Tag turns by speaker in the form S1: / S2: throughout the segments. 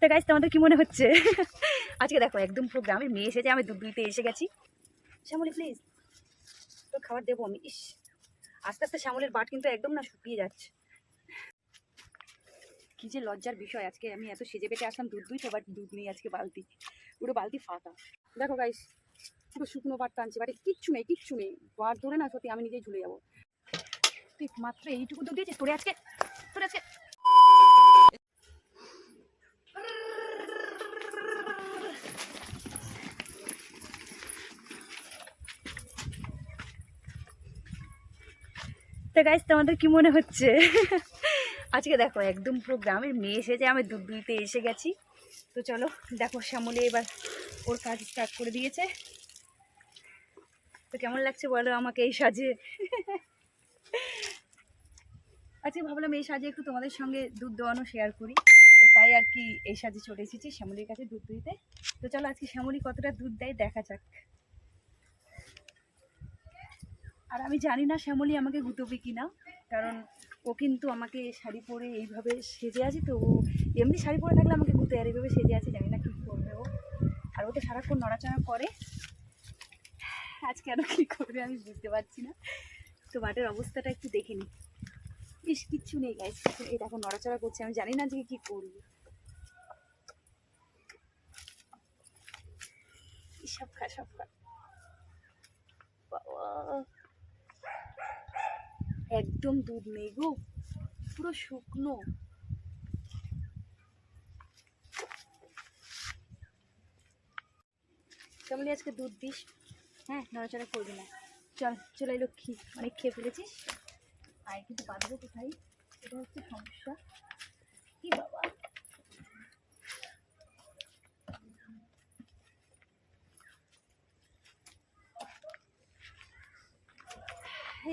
S1: তো গাইজ তোমাদের কি মনে হচ্ছে? আজকে দেখো, একদম পুরো গ্রামের মেয়ে এসেছে, আমি দুধ দুইতে এসে গেছি। শ্যামলি প্লিজ তো খাবার দেবো আমি, ইস। আস্তে আস্তে শ্যামলের বাট কিন্তু একদম না শুকিয়ে যাচ্ছে। কি যে লজ্জার বিষয়, আজকে আমি এত সেজে পেটে আসলাম, দুধ দুইতে বাট দুধ নেই আজকে বালতি। পুরো বালতি ফাটা। দেখো গাইস পুরো শুকনো বাট টানছে বাটে কিচ্ছু নেই কিচ্ছু নেই। বাট ধরে না, সত্যি আমি নিজেই ঝুলে যাব। মাত্র এইটুকু তো দিয়েছিস তোরে আজকে তোরে আজকে তো গাইজ তোমাদের কি মনে হচ্ছে? আজকে দেখো, একদম পুরো গ্রামের মেয়ে এসেছে, আমি দুধ দুইতে এসে গেছি। তো চলো, দেখো, শ্যামলে এবার ওর কাজ স্টার্ট করে দিয়েছে। তো কেমন লাগছে বলো আমাকে এই সাজে? আজকে ভাবলাম এই সাজে একটু তোমাদের সঙ্গে দুধ দোয়ানো শেয়ার করি। তো তাই আর কি এই সাজে চলে এসেছি, শ্যামলির কাছে দুধ দিতে। তো চলো, আজকে শ্যামলি কতটা দুধ দেয়, দেখা যাক। আর আমি জানি না শ্যামলী আমাকে গুতবে কি না কারণ ও কিন্তু আমাকে শাড়ি পরে এইভাবে সেজে আছে, তো ও এমনি শাড়ি পরে থাকলে আমাকে গুতে, আর এইভাবে সেজে আছে, জানি না কী করবে ও। আর ও তো সারাক্ষণ নড়াচড়া করে। আজ কেন কী করবে আমি বুঝতে পারছি না। তো বাটের অবস্থাটা একটু দেখে নি। বেশ কিচ্ছু নেই গাইস এটা এখন নড়াচড়া করছে, আমি জানি না যে কী করবে। সব খা সব খা বাবা। একদম দুধ নেই গো, পুরো শুকনো। কেমন আজকে দুধ দিস। হ্যাঁ নড়াচড়া করবি না। চল, চলে খি অনেক খেয়ে ফেলেছিস। আয় কিন্তু বাঁধবো কোথায়? এটা হচ্ছে সমস্যা। কি বাবা?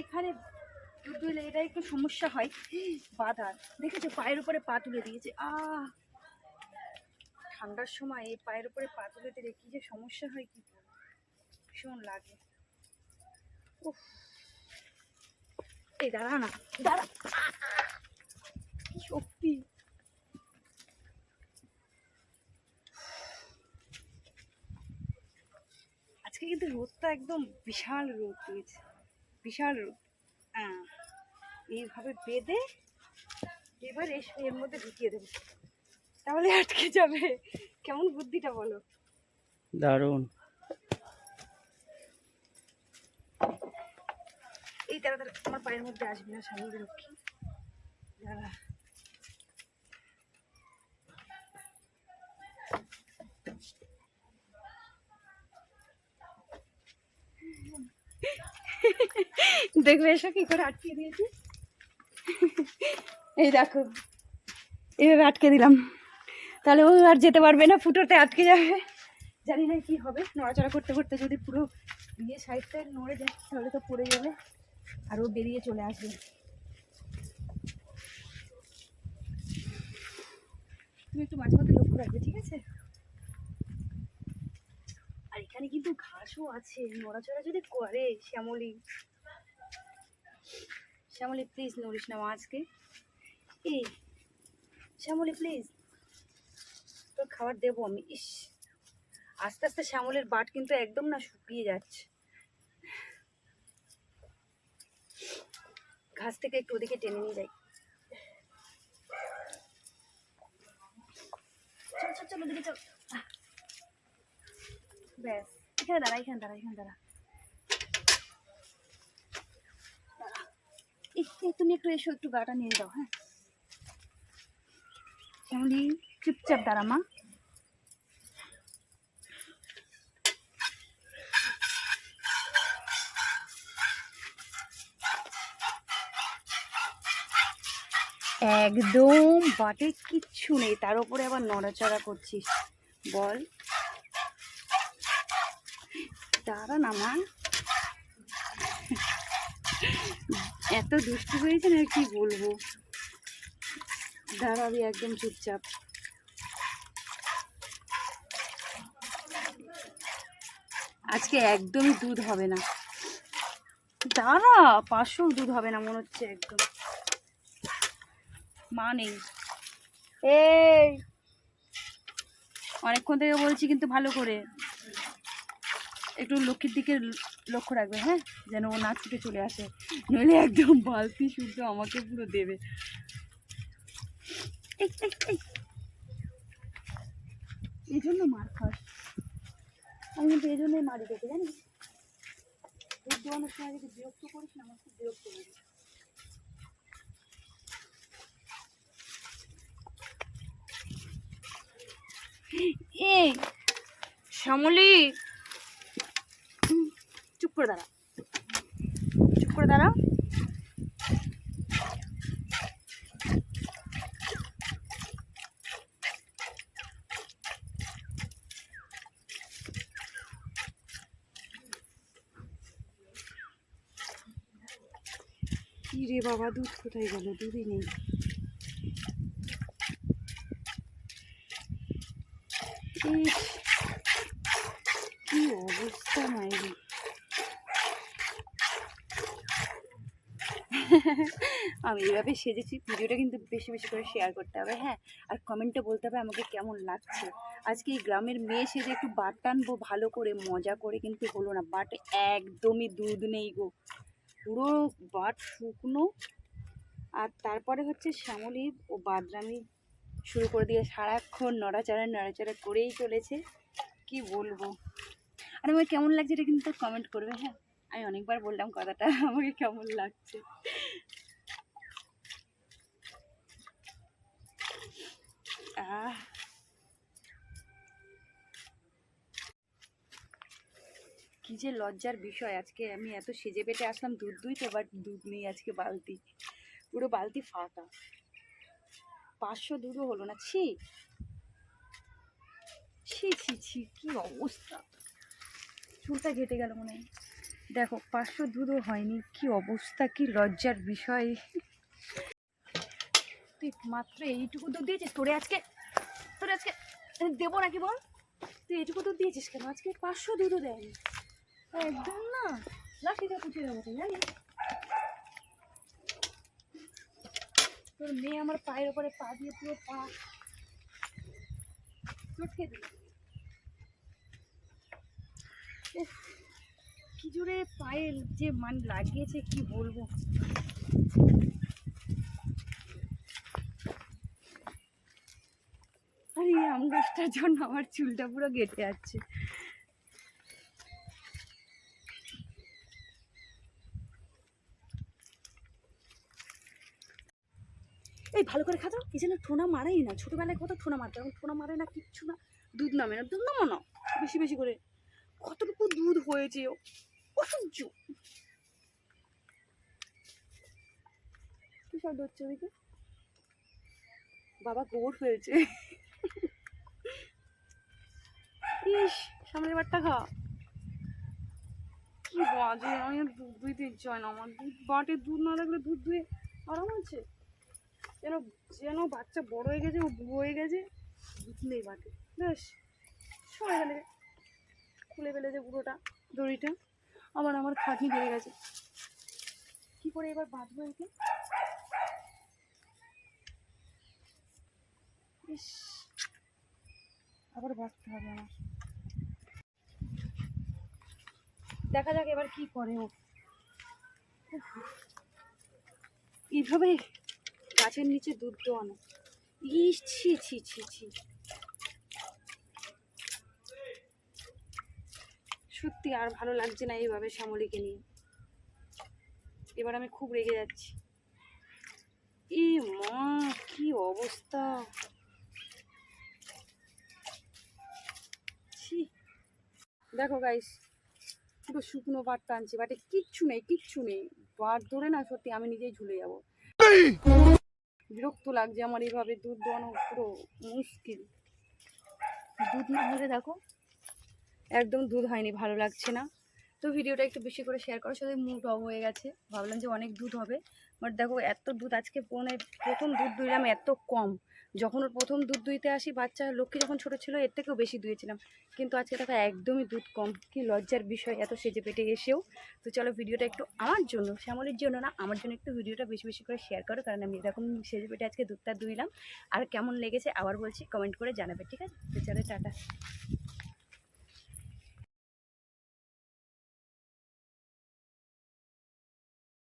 S1: এখানে দুধ দুইলে এটা একটু সমস্যা হয়। বাধার দেখেছ, পায়ের উপরে পা তুলে দিয়েছে। আহ! ঠান্ডার সময় এই পায়ের উপরে পা তুলে দিলে কি যে সমস্যা হয় কি ভীষণ লাগে। উফ। এই, দাঁড়া না, দাঁড়া। শক্তি? আজকে কিন্তু রোদটা একদম বিশাল রোদ দিয়েছে। বিশাল রোদ। এইভাবে বেঁধে এবার এর মধ্যে ঢুকিয়ে দেবো। তাহলে আটকে যাবে। কেমন বুদ্ধিটা বলো?
S2: দারুণ।
S1: এই তারা আমার পায়ের মধ্যে আসবে না স্বামী রক্ষী। দাঁড়া। দেখবে এসো কি করে আটকে দিয়েছি? এই দেখো, এভাবে আটকে দিলাম। তাহলে ও আর যেতে পারবে না ফুটোতে আটকে যাবে। জানি না কি হবে, নড়াচড়া করতে করতে যদি পুরো বিয়ে সাইডটা নড়ে যায়, তাহলে তো পড়ে যাবে। আর ও বেরিয়ে চলে আসবে। তুমি একটু মাঝে মধ্যে লক্ষ্য রাখবে, ঠিক আছে? আর এখানে কিন্তু ঘাসও আছে, নড়াচড়া যদি করে শ্যামলি। শ্যামলি প্লিজ নড়িস না আজকে। এই শ্যামলি প্লিজ তোর খাবার দেবো আমি, ইস। আস্তে আস্তে শ্যামলের বাট কিন্তু একদম না শুকিয়ে যাচ্ছে। ঘাস থেকে একটু ওদিকে টেনে নিয়ে যাই। চল চল চল, ওদিকে চল। ব্যাস। এখানে দাঁড়া এখানে দাঁড়া এখানে দাঁড়া। এই, এই, তুমি একটু এসো, একটু গাটা নিয়ে দাও হ্যাঁ। শ্যামলি, চুপচাপ দাঁড়া, মা। একদম বাটে কিচ্ছু নেই, তার উপরে আবার নড়াচড়া করছিস। বল। দাঁড়া না মা এত দুষ্টু হয়েছে না, কি বলব? দাঁড়াবি একদম চুপচাপ। আজকে একদমই দুধ হবে না। দাঁড়া পাঁচশো দুধ হবে না, মনে হচ্ছে একদম। মা নেই। এই! অনেকক্ষণ থেকে বলছি কিন্তু ভালো করে। একটু লক্ষ্মীর দিকে লক্ষ্য রাখবে হ্যাঁ? যেন ও না ছুটে চলে আসে। নইলে একদম বালতি শুদ্ধ আমাকে পুরো দেবে। এই, জন্য মার খাস। আমি কিন্তু এই জন্যই মারি তোকে জানিস? দুধ দোয়ানোর সময় যদি বিরক্ত করিস না আমার খুব বিরক্ত লাগে এই শ্যামলি! চুপ করে দাঁড়া। চুপ করে দাঁড়া। কি রে বাবা দুধ কোথায় গেল? দুধই নেই। ইস, কি অবস্থা মাইরি আমি এভাবে সেজেছি। ভিডিওটা কিন্তু বেশি বেশি করে শেয়ার করতে হবে হ্যাঁ? আর কমেন্টে বলতে হবে আমাকে কেমন লাগছে। আজকে এই গ্রামের মেয়ে সেজে একটু বাট টানবো, ভালো করে, মজা করে কিন্তু হলো না। বাট একদমই দুধ নেই গো। পুরো বাট শুকনো। আর তারপরে হচ্ছে শ্যামলি ও বাদরামি শুরু করে দিয়ে সারাক্ষণ নড়াচড়া নড়াচড়া করেই চলেছে। কি বলব? আর আমার কেমন লাগছে এটা কিন্তু কমেন্ট করবে হ্যাঁ? আমি অনেকবার বললাম কথাটা, আমাকে কেমন লাগছে? আহ। কি যে লজ্জার বিষয়, আজকে আমি এত সেজে পেটে আসলাম দুধ দুইতে বাট দুধ নেই আজকে বালতি। পুরো বালতি ফাঁকা। পাঁচশো দুধও হলো না, ছি। ছি ছি ছি, কি অবস্থা। চুলটা ঘেটে গেল মনে হয়। দেখো, পাঁচশো দুধও হয়নি, কি অবস্থা, কি লজ্জার বিষয়। তুই মাত্র এইটুকু দুধ দিয়েছিস? তোরে আজকে তোরে আজকে দেবো নাকি বল? তুই এইটুকু দুধ দিয়েছিস কেন? আজকে পাঁচশো দুধও দেয়নি। একদম না। লাঠিটা পুঁছে দেবো তো জানিস? তোর মেয়ে আমার পায়ের ওপরে পা দিয়ে পুরো পা চটকে দিল। কি জোরে পায়ে যে মান লাগিয়েছে, কি বলব? আম গাছটার জন্য আমার চুলটা পুরো গেটে যাচ্ছে। এই ভালো করে খাতো, এই যেন ঠোনা মারাই না, ছোটোবেলায় কত ঠোনা মারতো, এখন ঠোনা মারে না, কিচ্ছু না, দুধ নামে না, দুধ নামো না, বেশি বেশি করে। কতটুকু দুধ হয়েছে, অসহ্য। বাবা গোবর ফেলছে ইস, সামনের বারটা খা। কি বাজে, আমি দুধ দুইতে ইচ্ছে না, আমার দুধ, বাটে দুধ না থাকলে দুধ দুয়ে আরাম আছে যেন যেন বাচ্চা বড় হয়ে গেছে, ও বুড়ো হয়ে গেছে, দুধ নেই বাটে। বেশ সরে গেলে। খুলে ফেলেছে পুরোটা দড়িটা। আবার আমার খাটনি বেড়ে গেছে। কি করে এবার বাঁধবো একে? ইস, আবার বাঁধতে হবে আমার। দেখা যাক এবার কি করে ও। এইভাবে গাছের নিচে দুধ দোয়ানো ইস, ছি ছি ছি ছি। সত্যি আর ভালো লাগছে না এইভাবে শ্যামলীকে নিয়ে। এবার আমি খুব রেগে যাচ্ছি। এ মা, কি অবস্থা। দেখো গাইস পুরো শুকনো বাট টানছি বাটে কিচ্ছু নেই কিচ্ছু নেই। বাট ধরে না সত্যি আমি নিজেই ঝুলে যাব। বিরক্ত লাগছে আমার এইভাবে দুধ দোয়ানো পুরো মুশকিল। দুধ না হলে দেখো একদম দুধ হয়নি ভালো লাগছে না। তো ভিডিওটা একটু বেশি করে শেয়ার করার সাথে মুড অফ হয়ে গেছে। ভাবলাম যে অনেক দুধ হবে বাট দেখো এত দুধ আজকে পৌনে প্রথম দুধ দিলাম এত কম। যখন ওর প্রথম দুধ দুইতে আসি, বাচ্চা লক্ষ্মী যখন ছোটো ছিল, এর থেকেও বেশি দুয়েছিলাম। কিন্তু আজকে দেখো একদমই দুধ কম। কি লজ্জার বিষয় এত সেজে পেটে এসেও। তো চলো ভিডিওটা একটু আমার জন্য, শ্যামলের জন্য না, আমার জন্য একটু ভিডিওটা বেশি বেশি করে শেয়ার করো, কারণ আমি এরকম সেজে পেটে আজকে দুধটা দুইলাম। আর কেমন লেগেছে আবার বলছি কমেন্ট করে জানাবে, ঠিক আছে? তো চলো, টাটা।